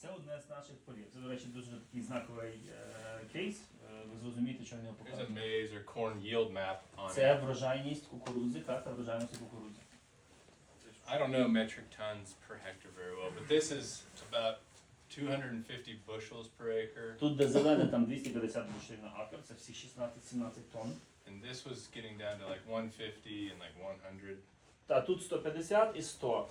Це одне з наших полів. Це, до речі, дуже такий знаковий е, кейс. Е, ви зрозумієте, що він його Here's a показує. maize or corn yield map on Це it. врожайність кукурудзи, карта врожайності кукурудзи. I don't know metric tons per hectare very well, but this is about 250 bushels per acre, Тут, де зелене, там 250 бушель на акр, це всі 16-17 тонн. and this was getting down to like 150 and like 100. Та тут 150 і 100.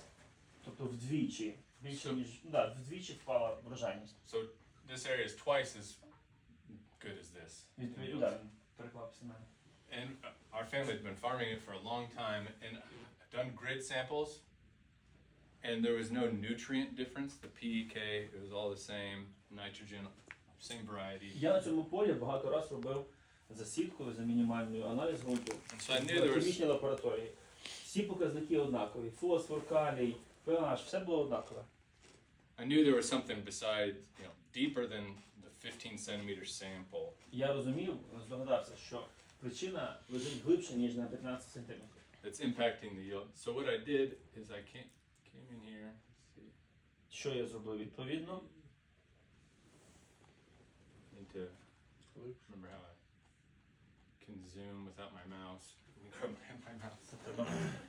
Тобто вдвічі. Більше Сто- ніж да, вдвічі впала врожайність. So this area is twice as good as this. in Відповідно, yield. да, він переклався на. And uh, our family's been farming it for a long time, and I've done grid samples, and there was no nutrient difference. The PEK, it was all the same, nitrogen, same variety. Я на цьому полі багато раз робив засідку за мінімальною аналіз ґрунту And so I knew there в was хімічній лабораторії. Всі показники однакові. Фосфор, калій, pH, все було однакове. I knew there was something beside, you know, deeper than the 15 centimeter sample. Я розумів, здогадався, що причина лежить глибше, ніж на 15 сантиметрів. That's impacting the yield. So what I did is I came came in here. Let's see. Що я зробив відповідно? need to remember how I can zoom without my mouse. Let me grab my, my mouse. Це треба поставити.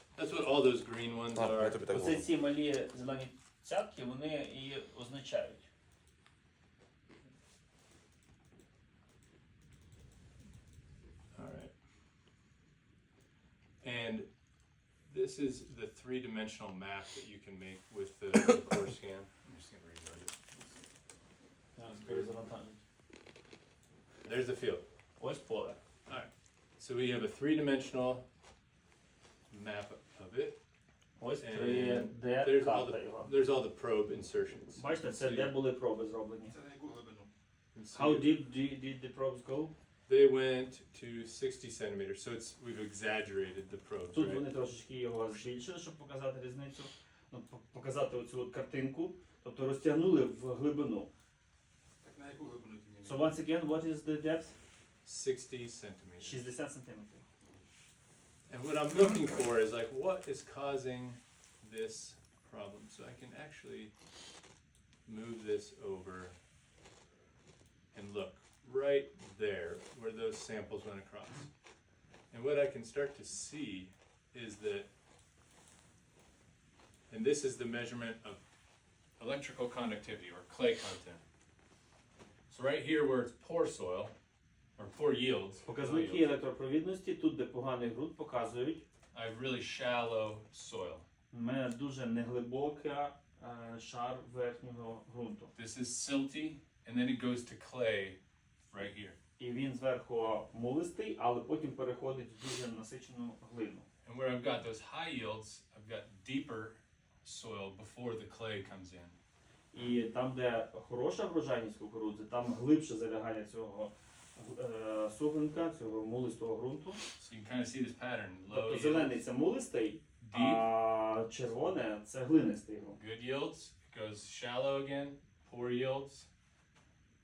That's what all those green ones Так, я are. тобі так Оце говорю. ці малі зелені цятки, вони і означають. All right. And this is the three-dimensional map that you can make with the, the core scan. I'm just gonna reload it. Зараз перезавантажують. There's the field. Ось поле. So we have a three-dimensional map of it. Ось And 3D there's all карта the його. there's all the probe insertions. Бачите, це So де you були проби зроблені. Це на яку глибину? can see How it. deep did, did the probes go? They went to 60 centimeters, so it's we've exaggerated the probes, Тут right? вони трошечки його збільшили, щоб показати різницю, ну, по- показати оцю от картинку, тобто розтягнули в глибину. Так на яку глибину ти мені? So once again, what is the depth? 60 centimeters. 60 сантиметрів. And what I'm looking for is like, what is causing this problem? So I can actually move this over and look right there where those samples went across. And what I can start to see is that, and this is the measurement of electrical conductivity or clay content. So right here where it's poor soil, poor yields, Показники електропровідності, тут, де поганий ґрунт, показують. I have really shallow soil. У мене дуже неглибока е, шар верхнього ґрунту. This is silty, and then it goes to clay right here. І він зверху мулистий, але потім переходить в дуже насичену глину. And where I've got those high yields, I've got deeper soil before the clay comes in. І там, де хороша врожайність кукурудзи, там глибше залягання цього суглинка, цього мулистого ґрунту. So you can kind of see this pattern. Low Тобто yield, зелений це мулистий, deep, а червоне це глинистий ґрунт. good yields. It goes shallow again, poor yields,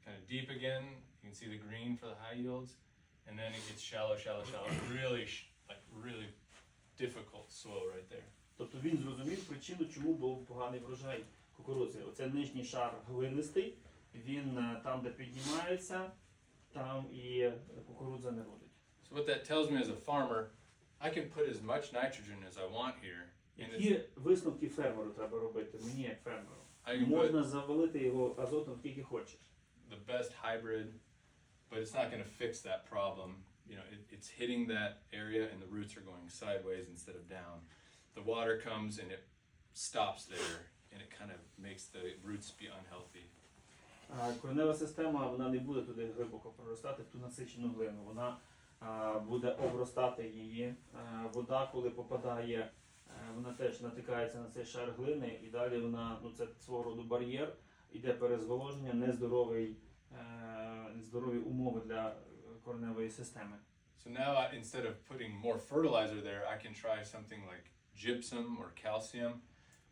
kind of deep again. You can see the green for the high yields, and then it gets shallow, shallow, shallow. Really, sh- like really difficult soil right there. Тобто він зрозумів причину, чому був поганий врожай кукурудзи. Оце нижній шар глинистий, він е, там, де піднімається, там і кукурудза не родить. So what that tells me as a farmer, I can put as much nitrogen as I want here, and it's, Які висновки фермеру треба робити, мені як фермеру? I can put Можна завалити його азотом скільки хочеш. the best hybrid, but it's not going to fix that problem. You know, it, it's hitting that area, and the roots are going sideways instead of down. The water comes and it stops there, and it kind of makes the roots be unhealthy. А, Коренева система вона не буде туди глибоко проростати в ту насичену глину. Вона а, буде обростати її. А, Вода, коли попадає, вона теж натикається на цей шар глини, і далі вона, ну це свого роду бар'єр. йде перезволоження, нездоровий, е, нездорові умови для кореневої системи. So now, I, instead of putting more fertilizer there, I can try something like gypsum or calcium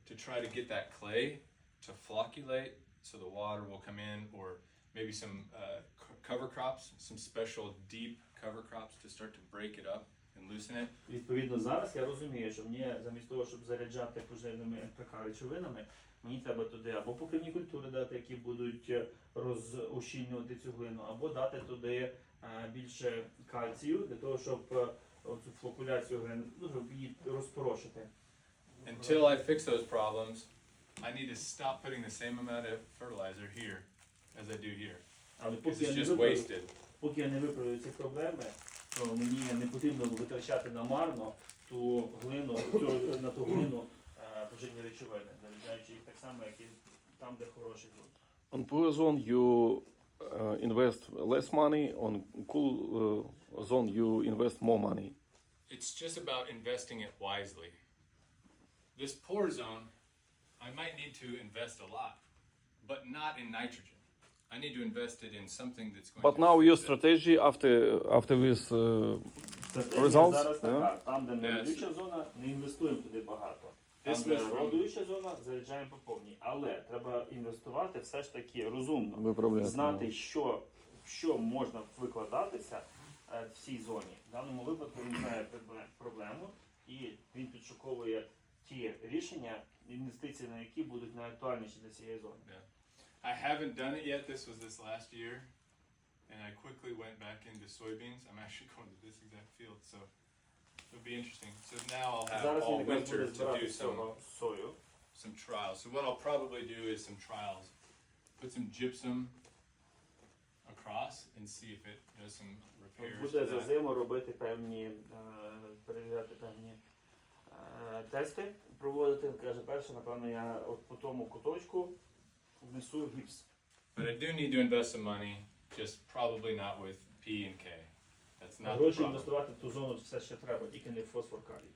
to try to get that clay to flocculate so the water will come in, or maybe some uh, cover crops, some special deep cover crops to start to break it up and loosen it. Відповідно, зараз я розумію, що мені замість того, щоб заряджати поживними НПК речовинами, мені треба туди або покривні культури дати, які будуть е, розущільнювати цю глину, або дати туди е, більше кальцію для того, щоб е, оцю флокуляцію глини ну, щоб її розпорошити. Until I fix those problems, I need to stop putting the same amount of fertilizer here as I do here. Але Because поки я it's не just виправлю, wasted. поки я не виправлю ці проблеми, то мені не потрібно витрачати намарно ту глину, цю, на ту глину е, поживні речовини, заряджаючи їх так само, як і там, де хороший ґрунт. On poor zone, you uh, invest less money. On cool uh, zone, you invest more money. It's just about investing it wisely. This poor zone, I might need to invest a lot, but not in nitrogen. I need to invest it in something that's going But to now your strategy after after this uh, Стратегія Results, зараз така. yeah. Там, де не Yes. зона, не інвестуємо туди багато. Там, This де родуюча зона, заряджаємо по повній. Але треба інвестувати все ж таки розумно. виправляти. Знати, що, що можна викладатися е, в цій зоні. В даному випадку він знає пробле- проблему і він підшуковує ті рішення, інвестиції на які будуть найактуальніші для цієї зони. I haven't done it yet. This was this last year, and I quickly went back into soybeans. I'm actually going to this exact field, so it'll be interesting. So now I'll have Зараз all він якраз winter буде to збирати do з some цього сою. some trials. So what I'll probably do is some trials. Put some gypsum across and see if it does some repairs. Буде to за that. зиму робити певні, е, перевіряти певні е, тести, проводити. Каже, перше, напевно, я от по тому куточку внесу гіпс. But I do need to invest some money, just probably not with P and K. That's not the Гроші problem. інвестувати в ту зону все ще треба, тільки не в фосфор калій.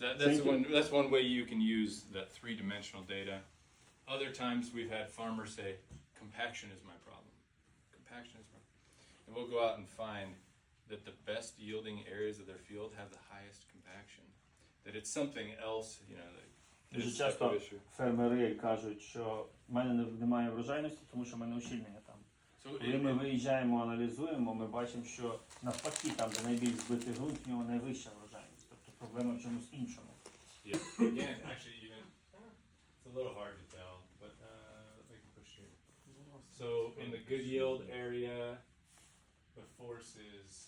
That, that's Thank you. one. That's one way you can use that three-dimensional data. Other times we've had farmers say, "Compaction is my problem. Compaction is my," and we'll go out and find that the best yielding areas of their field have the highest compaction. That it's something else, you know. That Дуже this type of часто issue. фермери кажуть, що в мене не- немає врожайності, тому що в мене ущільнення там. So Коли it, ми виїжджаємо, аналізуємо, ми бачимо, що навпаки, там, де найбільш збитий ґрунт, в нього найвища врожайність. Тобто проблема в чомусь іншому. yeah, again, actually, even it's a little hard to tell, but uh, let me push here. So in the good yield area, the force is halfway.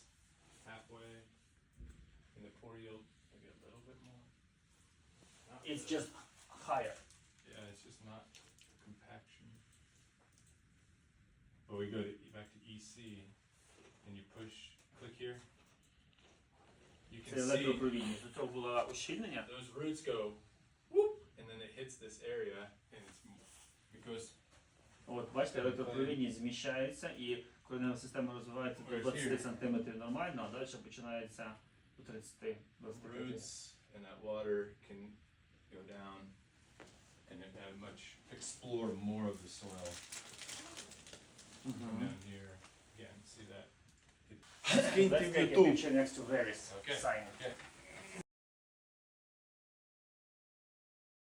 In the poor yield, maybe a little bit more. Not It's really. just higher. yeah, it's just not compaction. But we go to, back to EC, and you push, click here. You Це can see електропровідність. До цього було ущільнення. those roots go whoop, and then it hits this area, and it's it goes От бачите, електропровідність зміщається і коренева система розвивається до Ось 20 here. см нормально, а далі починається they those roots and that water can go down and then have much explore more of the soil. Come down here again, see that? Skin Let's take a picture next to various Okay. sign. Okay.